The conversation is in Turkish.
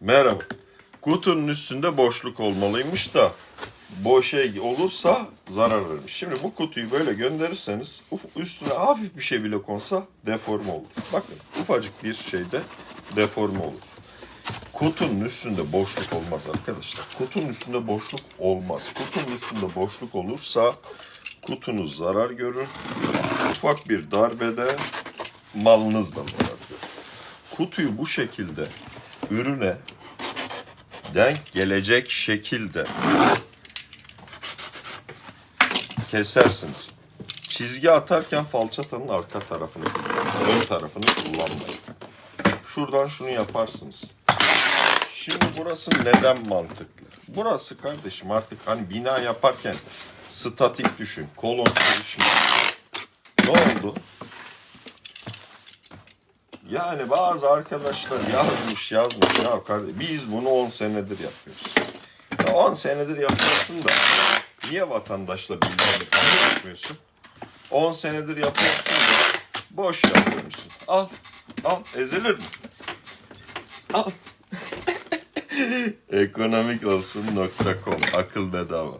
Merhaba. Kutunun üstünde boşluk olmalıymış da boş şey olursa zarar vermiş. Şimdi bu kutuyu böyle gönderirseniz üstüne hafif bir şey bile konsa deforme olur. Bakın ufacık bir şeyde deforme olur. Kutunun üstünde boşluk olmaz arkadaşlar. Kutunun üstünde boşluk olmaz. Kutunun üstünde boşluk olursa kutunuz zarar görür. Ufak bir darbede malınız da zarar görür. Kutuyu bu şekilde ürüne denk gelecek şekilde kesersiniz. Çizgi atarken falçatanın arka tarafını, ön tarafını kullanmayın. Şuradan şunu yaparsınız. Şimdi burası neden mantıklı? Burası kardeşim artık hani bina yaparken statik düşün. Kolon çalışma. Ne oldu? Yani bazı arkadaşlar yazmış yazmış ya kardeşim biz bunu 10 senedir yapıyoruz. Ya 10 senedir yapıyorsun da niye vatandaşla bilgileri paylaşmıyorsun? 10 senedir yapıyorsun da boş yapıyorsun. Al, al ezilir mi? Al. Ekonomik olsun.com akıl bedava.